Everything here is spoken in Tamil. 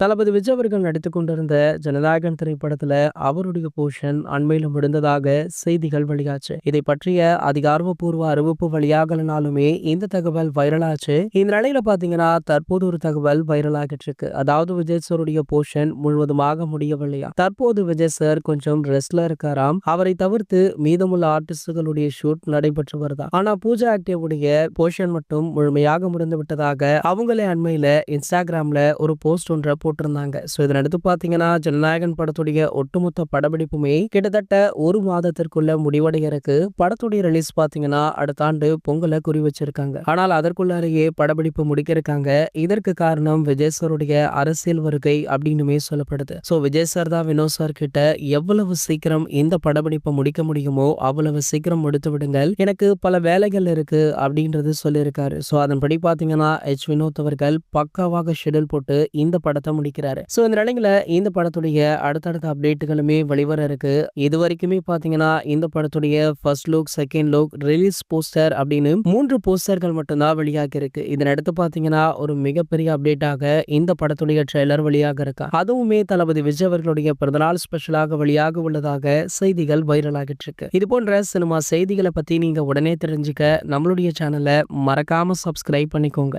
தளபதி விஜய் அவர்கள் நடித்து கொண்டிருந்த ஜனநாயகன் திரைப்படத்துல அவருடைய போர்ஷன் அண்மையில் முடிந்ததாக செய்திகள் வெளியாச்சு. இதை பற்றிய அதிகாரப்பூர்வ அறிவிப்பு வழியாகலனாலுமே இந்த தகவல் வைரலாச்சு. இந்த நிலையில பாத்தீங்கன்னா தற்போது ஒரு தகவல் வைரலாகிட்டு இருக்கு. அதாவது விஜய் சாருடைய போர்ஷன் முழுவதுமாக முடியவில்லையா? தற்போது விஜய் சார் கொஞ்சம் ரெஸ்ட்ல இருக்காராம். அவரை தவிர்த்து மீதமுள்ள ஆர்டிஸ்டுகளுடைய ஷூட் நடைபெற்று வருதா? ஆனா பூஜா ஆக்டிவுடைய போர்ஷன் மட்டும் முழுமையாக முடிந்து விட்டதாக அவங்களே அண்மையில இன்ஸ்டாகிராம்ல ஒரு போஸ்ட் ஒன்றை போட்டிருந்தாங்க. ஸோ இதனை அடுத்து பார்த்தீங்கன்னா ஜனநாயகன் படத்துடைய ஒட்டுமொத்த படப்பிடிப்புமே கிட்டத்தட்ட ஒரு மாதத்திற்குள்ள முடிவடைய இருக்கு படத்துடைய ரிலீஸ் பார்த்தீங்கன்னா அடுத்த ஆண்டு பொங்கலை குறி வச்சிருக்காங்க. ஆனால் அதற்குள்ளாரையே படப்பிடிப்பு முடிக்கிருக்காங்க இதற்கு காரணம் விஜய் சாருடைய அரசியல் வருகை அப்படின்னுமே சொல்லப்படுது. ஸோ விஜய் சார் தான் வினோத் சார் கிட்ட எவ்வளவு சீக்கிரம் இந்த படப்பிடிப்பை முடிக்க முடியுமோ அவ்வளவு சீக்கிரம் முடித்து விடுங்கள். எனக்கு பல வேலைகள் இருக்கு அப்படின்றது சொல்லியிருக்காரு. ஸோ அதன்படி பார்த்தீங்கன்னா எச். வினோத் அவர்கள் பக்காவாக ஷெடியூல் போட்டு இந்த படத்தை முடிக்கிறாரு. ஸோ இந்த நிலையில இந்த படத்துடைய அடுத்தடுத்த அப்டேட்டுகளுமே வெளிவர இருக்கு. இது வரைக்குமே பார்த்தீங்கன்னா இந்த படத்துடைய first look second look release poster அப்படின்னு மூன்று போஸ்டர்கள் மட்டும்தான் வெளியாகி இருக்கு. இதன் அடுத்து பார்த்தீங்கன்னா ஒரு மிகப்பெரிய அப்டேட்டாக இந்த படத்துடைய ட்ரெய்லர் வெளியாக இருக்கா. அதுவுமே தளபதி விஜய் அவர்களுடைய பிறந்தநாள் ஸ்பெஷலாக வெளியாக உள்ளதாக செய்திகள் வைரல் ஆகிட்டு இருக்கு. இது போன்ற சினிமா செய்திகளை பத்தி நீங்க உடனே தெரிஞ்சுக்க நம்மளுடைய சேனலை மறக்காம சப்ஸ்கிரைப் பண்ணிக்கோங்க.